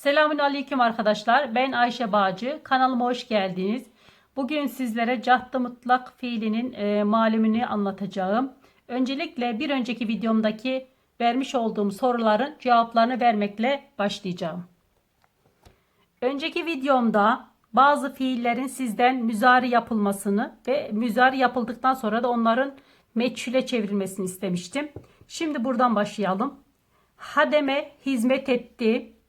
Selamun Aleyküm arkadaşlar. Ben Ayşe Bağcı. Kanalıma hoş geldiniz. Bugün sizlere cahtı mutlak fiilinin e, malumunu anlatacağım. Öncelikle bir önceki videomdaki vermiş olduğum soruların cevaplarını vermekle başlayacağım. Önceki videomda bazı fiillerin sizden müzari yapılmasını ve müzari yapıldıktan sonra da onların meçhule çevrilmesini istemiştim. Şimdi buradan başlayalım. Hademe hizmet etti.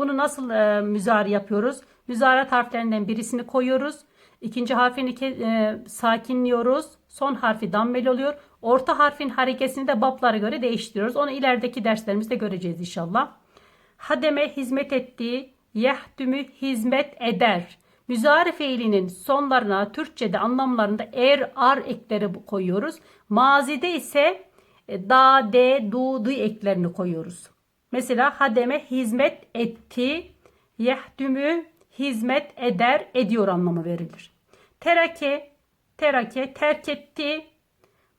Bunu nasıl e, müzari yapıyoruz? Müzarat harflerinden birisini koyuyoruz. İkinci harfini e, sakinliyoruz. Son harfi dammeli oluyor. Orta harfin harekesini de bablara göre değiştiriyoruz. Onu ilerideki derslerimizde göreceğiz inşallah. Hademe hizmet etti. Yehdümü hizmet eder. Müzari fiilinin sonlarına Türkçe'de anlamlarında er, ar ekleri koyuyoruz. Mazide ise e, da, de, du, du eklerini koyuyoruz. Mesela hademe hizmet etti. Yehdümü hizmet eder, ediyor anlamı verilir. Terake, terake, terk etti.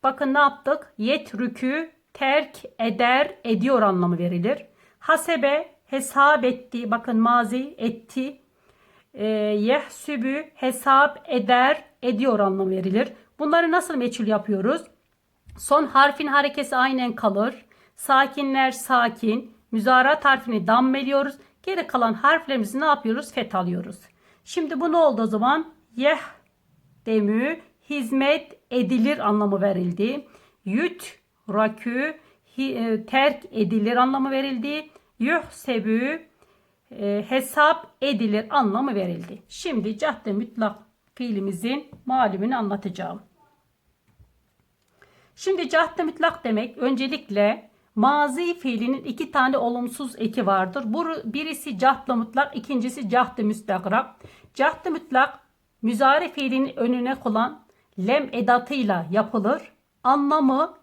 Bakın ne yaptık? Yetrükü terk eder, ediyor anlamı verilir. Hasebe hesap etti. Bakın mazi etti. E, yehsübü hesap eder, ediyor anlamı verilir. Bunları nasıl meçhul yapıyoruz? Son harfin harekesi aynen kalır. Sakinler sakin. Müzarat harfini dammeliyoruz. Geri kalan harflerimizi ne yapıyoruz? Fethalıyoruz. Şimdi bu ne oldu o zaman? Yeh demü hizmet edilir anlamı verildi. Yüt rakü e, terk edilir anlamı verildi. Yuhsebü e, hesap edilir anlamı verildi. Şimdi cadde mutlak fiilimizin malumunu anlatacağım. Şimdi cadde mutlak demek öncelikle mazi fiilinin iki tane olumsuz eki vardır. Birisi cahdlı mutlak, ikincisi cahdı müstakrak. Cahdı mutlak müzari fiilinin önüne konan lem edatıyla yapılır. Anlamı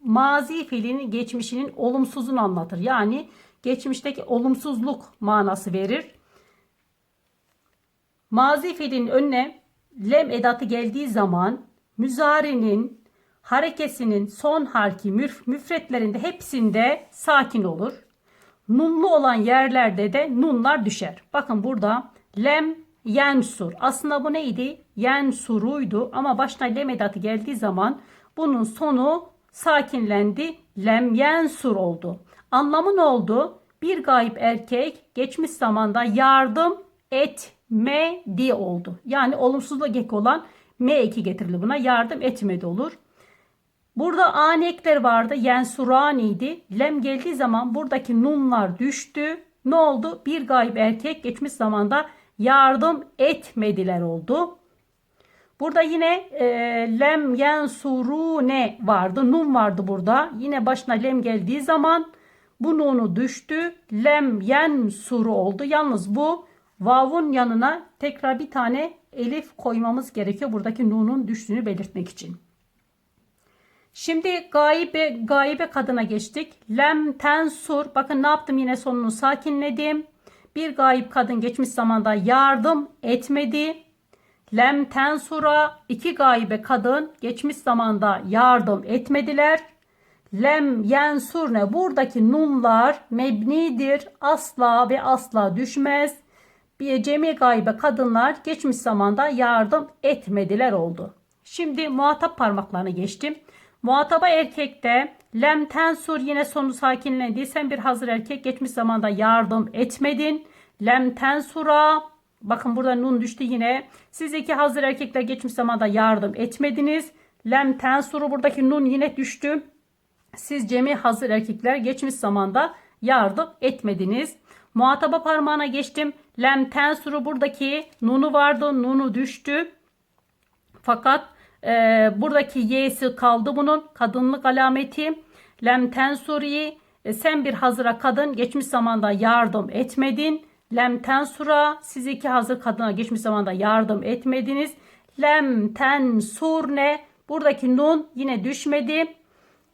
mazi fiilinin geçmişinin olumsuzunu anlatır. Yani geçmişteki olumsuzluk manası verir. Mazi fiilinin önüne lem edatı geldiği zaman müzarinin harekesinin son harfi müf- müfretlerinde hepsinde sakin olur. Nunlu olan yerlerde de nunlar düşer. Bakın burada lem yensur. Aslında bu neydi? Yensuruydu ama başına lem edatı geldiği zaman bunun sonu sakinlendi. Lem yensur oldu. Anlamı ne oldu? Bir gayip erkek geçmiş zamanda yardım etmedi oldu. Yani olumsuzluk eki olan M eki getirildi buna. Yardım etmedi olur. Burada ani ekler vardı. Yensuraniydi. Lem geldiği zaman buradaki nunlar düştü. Ne oldu? Bir gayb erkek geçmiş zamanda yardım etmediler oldu. Burada yine e, lem yensurune vardı. Nun vardı burada. Yine başına lem geldiği zaman bu nunu düştü. Lem yensuru oldu. Yalnız bu vavun yanına tekrar bir tane elif koymamız gerekiyor. Buradaki nunun düştüğünü belirtmek için. Şimdi gaybe, gaybe kadına geçtik. Lem tensur. Bakın ne yaptım yine sonunu sakinledim. Bir gayip kadın geçmiş zamanda yardım etmedi. Lem tensura. iki gaybe kadın geçmiş zamanda yardım etmediler. Lem yensurne. Buradaki nunlar mebnidir. Asla ve asla düşmez. Bir cemi gaybe kadınlar geçmiş zamanda yardım etmediler oldu. Şimdi muhatap parmaklarına geçtim. Muhataba erkekte lem tensur yine sonu sakinlendi. Sen bir hazır erkek geçmiş zamanda yardım etmedin. Lem tensura bakın burada nun düştü yine. Siz iki hazır erkekler geçmiş zamanda yardım etmediniz. Lem tensuru buradaki nun yine düştü. Siz cemi hazır erkekler geçmiş zamanda yardım etmediniz. Muhataba parmağına geçtim. Lem tensuru buradaki nunu vardı. Nunu düştü. Fakat e, buradaki y'si kaldı bunun. Kadınlık alameti. Lem tensuri. E, sen bir hazıra kadın geçmiş zamanda yardım etmedin. Lem tensura. Siz iki hazır kadına geçmiş zamanda yardım etmediniz. Lem tensurne. Buradaki nun yine düşmedi.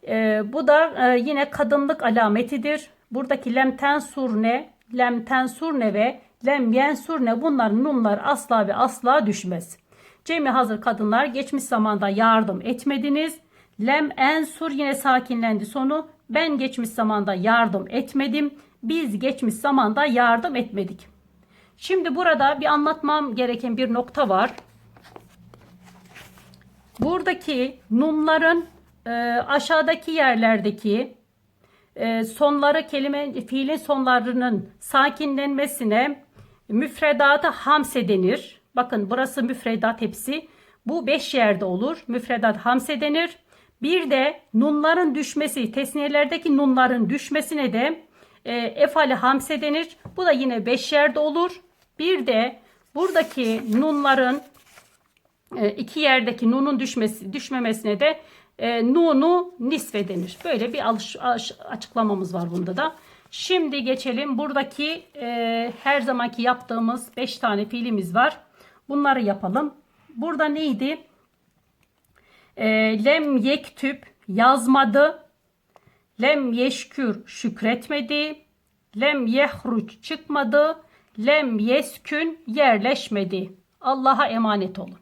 E, bu da e, yine kadınlık alametidir. Buradaki lem tensurne, lem tensurne ve lem yensurne bunların nunlar asla ve asla düşmez. Cemi hazır kadınlar geçmiş zamanda yardım etmediniz. Lem ensur yine sakinlendi sonu. Ben geçmiş zamanda yardım etmedim. biz geçmiş zamanda yardım etmedik. Şimdi burada bir anlatmam gereken bir nokta var. Buradaki nunların e, aşağıdaki yerlerdeki e, sonları kelime fiilin sonlarının sakinlenmesine müfredatı hamse denir. Bakın burası müfredat hepsi. Bu beş yerde olur. Müfredat hamse denir. Bir de nunların düşmesi, tesniyelerdeki nunların düşmesine de e, efali hamse denir. Bu da yine beş yerde olur. Bir de buradaki nunların e, iki yerdeki nunun düşmesi düşmemesine de e, nunu nisfe denir. Böyle bir alış, alış- açıklamamız var bunda da. Şimdi geçelim. Buradaki e, her zamanki yaptığımız 5 tane fiilimiz var. Bunları yapalım. Burada neydi? E, lem yektüp yazmadı. Lem yeşkür şükretmedi. Lem yehruç çıkmadı. Lem yeskün yerleşmedi. Allah'a emanet olun.